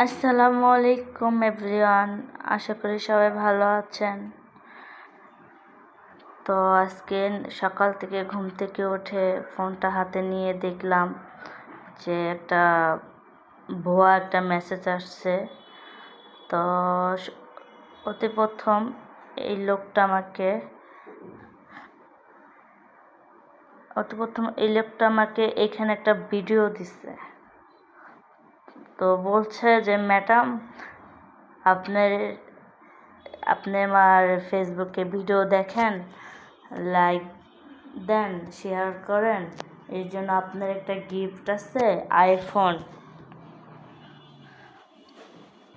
আসসালামু আলাইকুম, এভরিওয়ান। আশা করি সবাই ভালো আছেন। তো আজকে সকাল থেকে ঘুম থেকে উঠে ফোনটা হাতে নিয়ে দেখলাম যে একটা ভুয়া একটা মেসেজ আসছে। তো অতি প্রথম এই লোকটা আমাকে, অতি প্রথম এই লোকটা আমাকে এখানে একটা ভিডিও দিচ্ছে তো বলছে যে, ম্যাডাম, আপনার আপনি আমার ফেসবুকে ভিডিও দেখেন লাইক দেন শেয়ার করেন। এর জন্য আপনার একটা গিফট আছে আইফোন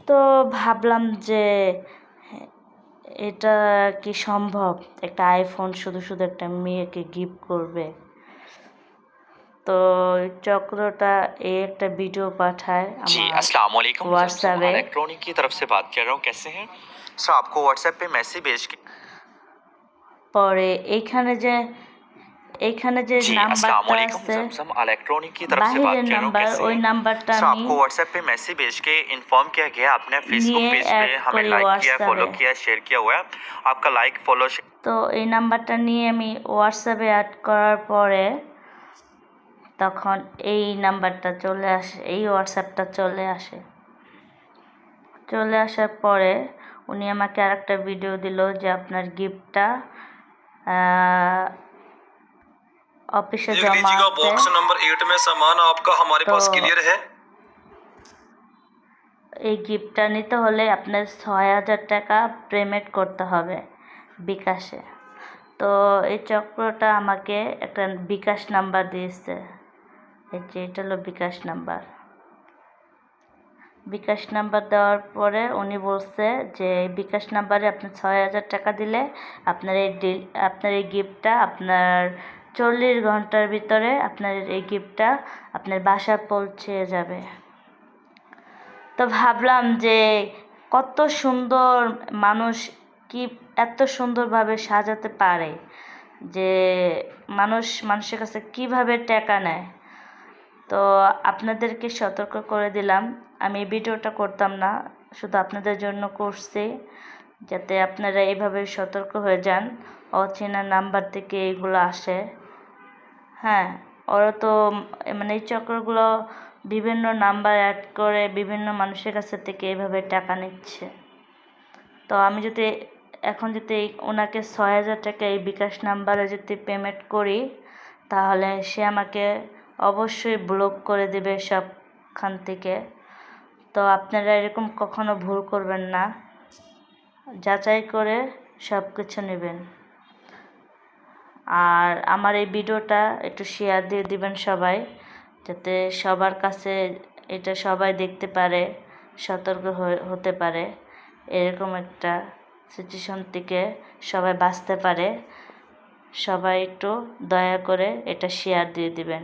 তো ভাবলাম যে, এটা কি সম্ভব? একটা আইফোন শুধু শুধু একটা মেয়েকে গিফট করবে। তো চক্রটা এই একটা ভিডিও পাঠায় जी আমার अस्सलाम वालेकुम WhatsApp है। इलेक्ट्रॉनिक की तरफ से बात कर रहा हूँ कैसे हैं सर आपको व्हाट्सएप पे मैसेज भेज के পরে এইখানে যে এইখানে যে जी अस्सलाम নাম্বারটা वालेकुम আছে जमजम इलेक्ट्रॉनिक की तरफ से बात বাহিরের कर रहा हूँ নাম্বার कैसे ওই हैं নাম্বারটা सर আমি आपको व्हाट्सएप पे मैसेज भेज के इन्फॉर्म किया गया आपने फेसबुक निये पेज पे add हमें करी लाइक किया WhatsApp फॉलो है। किया शेयर किया हुआ है आपका लाइक फॉलो তো এই নাম্বারটা নিয়ে আমি হোয়াটসঅ্যাপে অ্যাড করার পরে তখন এই নাম্বারটা চলে আসে এই হোয়াটসঅ্যাপটা চলে আসে চলে আসার পরে উনি আমাকে আরেকটা ভিডিও দিল যে আপনার গিফটটা অফিসে देख জমা लीजिएगा আছে बॉक्स नंबर एट में सामान आपका हमारे पास तो- क्लियर है এই গিফটটা নিতে হলে আপনার ছয় হাজার টাকা পেমেন্ট করতে হবে বিকাশে তো এই চক্রটা আমাকে একটা বিকাশ নাম্বার দিয়েছে যে এটা হলো বিকাশ নাম্বার। বিকাশ নাম্বার দেওয়ার পরে উনি বলছে যে বিকাশ নাম্বারে আপনি ছয় হাজার টাকা দিলে আপনার এই ডিল আপনার এই গিফটটা আপনার চল্লিশ ঘণ্টার ভিতরে আপনার এই গিফটটা আপনার বাসা পৌঁছে যাবে। তো ভাবলাম যে, কত সুন্দর মানুষ কি এত সুন্দরভাবে সাজাতে পারে যে, মানুষ মানুষের কাছে কীভাবে টাকা নেয়। তো আপনাদেরকে সতর্ক করে দিলাম। আমি ভিডিওটা করতাম না, শুধু আপনাদের জন্য করছি, যাতে আপনারা এইভাবে সতর্ক হয়ে যান, অচেনা নাম্বার থেকে এইগুলো আসে। হ্যাঁ ওরা তো মানে এই চক্রগুলো বিভিন্ন নাম্বার অ্যাড করে বিভিন্ন মানুষের কাছে থেকে এইভাবে টাকা নিচ্ছে। তো আমি যদি, এখন যদি ওনাকে ছয় হাজার টাকা এই বিকাশ নাম্বারে যদি পেমেন্ট করি, তাহলে সে আমাকে অবশ্যই ব্লক করে দেবে সবখান থেকে। তো আপনারা এরকম কখনো ভুল করবেন না। যাচাই করে সব কিছু নেবেন। আর আমার এই ভিডিওটা একটু শেয়ার দিয়ে দিবেন সবাই, যাতে সবার কাছে এটা সবাই দেখতে পারে, সতর্ক হতে পারে। এরকম একটা সিচুয়েশন থেকে সবাই বাঁচতে পারে। সবাই একটু দয়া করে এটা শেয়ার দিয়ে দিবেন।